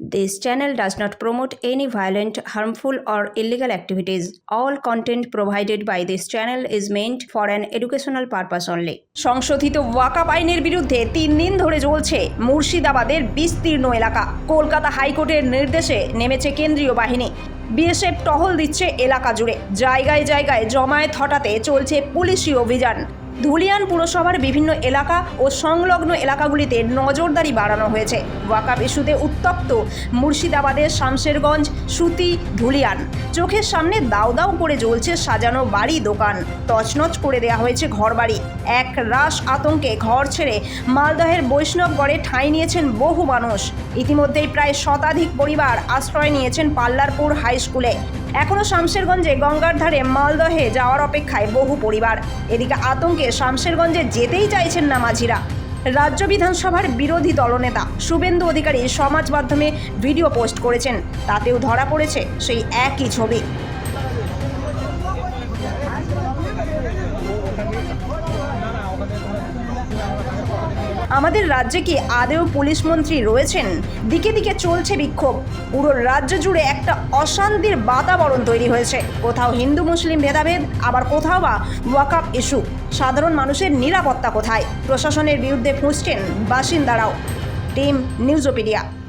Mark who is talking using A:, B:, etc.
A: This channel does not promote any violent, harmful, or illegal activities. All content provided by this channel is meant for an educational purpose only. সংশোধিত ওয়াকাপ আইনের বিরুদ্ধে তিন দিন ধরে চলছে মুর্শিদাবাদের বিস্তীর্ণ এলাকা কলকাতা হাইকোর্টের নির্দেশে নেমেছে কেন্দ্রীয় বাহিনী বিএসএফ টহল দিচ্ছে এলাকা জুড়ে। জায়গায় জায়গায় জমায়েত হটাতে চলছে পুলিশি অভিযান। ধুলিয়ান পুরসভার বিভিন্ন এলাকা ও সংলগ্ন এলাকাগুলিতে নজরদারি বাড়ানো হয়েছে। ওয়াকাপ ইস্যুতে উত্তপ্ত মুর্শিদাবাদের শামশেরগঞ্জ, সুতি, ধুলিয়ান। চোখের সামনে দাও দাও করে জ্বলছে সাজানো বাড়ি, দোকান। তছনছ করে দেওয়া হয়েছে ঘরবাড়ি। এক রাস আতঙ্কে ঘর ছেড়ে মালদহের বৈষ্ণবগড়ে ঠাঁই নিয়েছেন বহু মানুষ। ইতিমধ্যেই প্রায় শতাধিক পরিবার আশ্রয় নিয়েছেন পাল্লারপুর হাই স্কুলে। এখনও শামশেরগঞ্জে গঙ্গার ধারে মালদহে যাওয়ার অপেক্ষায় বহু পরিবার। এদিকে আতঙ্কে শামশেরগঞ্জে যেতেই চাইছেন না মাঝিরা। রাজ্য বিধানসভার বিরোধী দলনেতা শুভেন্দু অধিকারী সমাজ মাধ্যমে ভিডিও পোস্ট করেছেন। তাতেও ধরা পড়েছে সেই একই ছবি। আমাদের রাজ্যে কি আদেও পুলিশ মন্ত্রী রয়েছেন? দিকে দিকে চলছে বিক্ষোভ। পুরো রাজ্য জুড়ে একটা অশান্তির বাতাবরণ তৈরি হয়েছে। কোথাও হিন্দু, মুসলিম ভেদাভেদ, আবার কোথাও বা ওয়াকাপ ইস্যু। সাধারণ মানুষের নিরাপত্তা কোথায়? প্রশাসনের বিরুদ্ধে ফুঁসছেন বাসিন্দারাও। Team news নিউজোপিডিয়া